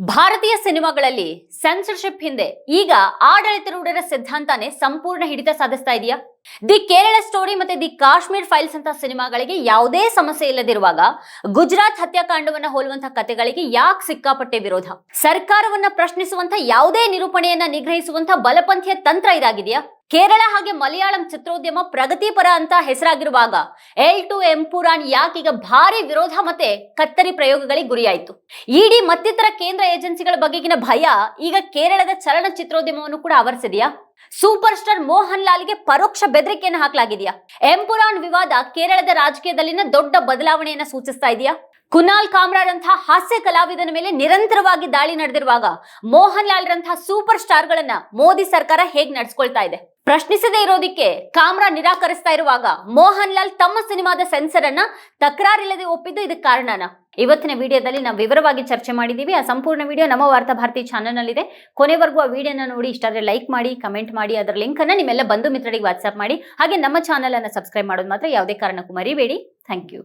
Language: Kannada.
ಭಾರತೀಯ ಸಿನಿಮಾಗಳಲ್ಲಿ ಸೆನ್ಸರ್ಶಿಪ್ ಹಿಂದೆ ಈಗ ಆಡಳಿತಾರೂಢರ ಸಿದ್ಧಾಂತನೇ ಸಂಪೂರ್ಣ ಹಿಡಿತ ಸಾಧಿಸ್ತಾ ಇದೆಯಾ? ದಿ ಕೇರಳ ಸ್ಟೋರಿ ಮತ್ತೆ ದಿ ಕಾಶ್ಮೀರ್ ಫೈಲ್ಸ್ ಅಂತ ಸಿನಿಮಾಗಳಿಗೆ ಯಾವುದೇ ಸಮಸ್ಯೆ ಇಲ್ಲದಿರುವಾಗ ಗುಜರಾತ್ ಹತ್ಯಾಕಾಂಡವನ್ನ ಹೋಲುವಂತಹ ಕಥೆಗಳಿಗೆ ಯಾಕೆ ಸಿಕ್ಕಾಪಟ್ಟೆ ವಿರೋಧ? ಸರ್ಕಾರವನ್ನ ಪ್ರಶ್ನಿಸುವಂತ ಯಾವುದೇ ನಿರೂಪಣೆಯನ್ನ ನಿಗ್ರಹಿಸುವಂತ ಬಲಪಂಥೀಯ ತಂತ್ರ ಇದಾಗಿದೆಯಾ? ಕೇರಳ ಹಾಗೆ ಮಲಯಾಳಂ ಚಿತ್ರೋದ್ಯಮ ಪ್ರಗತಿಪರ ಅಂತ ಹೆಸರಾಗಿರುವಾಗ ಎಲ್ ಟು ಎಂಪುರಾನ್ ಯಾಕೀಗ ಭಾರಿ ವಿರೋಧ ಮತ್ತೆ ಕತ್ತರಿ ಪ್ರಯೋಗಗಳಿಗೆ ಗುರಿಯಾಯಿತು. ಇಡಿ ಮತ್ತಿತರ ಕೇಂದ್ರ ಏಜೆನ್ಸಿಗಳ ಬಗೆಗಿನ ಭಯ ಈಗ ಕೇರಳದ ಚಲನಚಿತ್ರೋದ್ಯಮವನ್ನು ಕೂಡ ಆವರಿಸಿದೆಯಾ? ಸೂಪರ್ ಸ್ಟಾರ್ ಮೋಹನ್ ಲಾಲ್ಗೆ ಪರೋಕ್ಷ ಬೆದರಿಕೆಯನ್ನು ಹಾಕಲಾಗಿದೆಯಾ? ಎಂಪುರಾನ್ ವಿವಾದ ಕೇರಳದ ರಾಜಕೀಯದಲ್ಲಿನ ದೊಡ್ಡ ಬದಲಾವಣೆಯನ್ನ ಸೂಚಿಸ್ತಾ ಇದೆಯಾ? ಕುನಾಲ್ ಕಾಮ್ರಾರಂತಹ ಹಾಸ್ಯ ಕಲಾವಿದನ ಮೇಲೆ ನಿರಂತರವಾಗಿ ದಾಳಿ ನಡೆದಿರುವಾಗ ಮೋಹನ್ ಲಾಲ್ ರಂತಹ ಸೂಪರ್ ಸ್ಟಾರ್ ಗಳನ್ನ ಮೋದಿ ಸರ್ಕಾರ ಹೇಗ್ ನಡೆಸ್ಕೊಳ್ತಾ ಇದೆ? ಪ್ರಶ್ನಿಸದೇ ಇರೋದಿಕ್ಕೆ ಕಾಮ್ರಾ ನಿರಾಕರಿಸ್ತಾ ಇರುವಾಗ ಮೋಹನ್ ಲಾಲ್ ತಮ್ಮ ಸಿನಿಮಾದ ಸೆನ್ಸರ್ ಅನ್ನ ತಕರಾರಿಲ್ಲದೆ ಒಪ್ಪಿದ್ದು ಇದಕ್ಕೆ ಕಾರಣನ? ಇವತ್ತಿನ ವಿಡಿಯೋದಲ್ಲಿ ನಾವು ವಿವರವಾಗಿ ಚರ್ಚೆ ಮಾಡಿದ್ದೀವಿ ಆ ಸಂಪೂರ್ಣ ವಿಡಿಯೋ ನಮ್ಮ ವಾರ್ತಾ ಭಾರತಿ ಚಾನಲ್ನಲ್ಲಿದೆ. ಕೊನೆವರೆಗೂ ಆ ವಿಡಿಯೋನ ನೋಡಿ, ಇಷ್ಟಾದ್ರೆ ಲೈಕ್ ಮಾಡಿ, ಕಮೆಂಟ್ ಮಾಡಿ, ಅದರ ಲಿಂಕ್ ಅನ್ನ ನಿಮ್ಮೆಲ್ಲ ಬಂಧು ಮಿತ್ರರಿಗೆ ವಾಟ್ಸ್ಆಪ್ ಮಾಡಿ. ಹಾಗೆ ನಮ್ಮ ಚಾನಲ್ ಅನ್ನ ಸಬ್ಸ್ಕ್ರೈಬ್ ಮಾಡೋದು ಮಾತ್ರ ಯಾವುದೇ ಕಾರಣಕ್ಕೂ ಮರಿಬೇಡಿ. Thank you.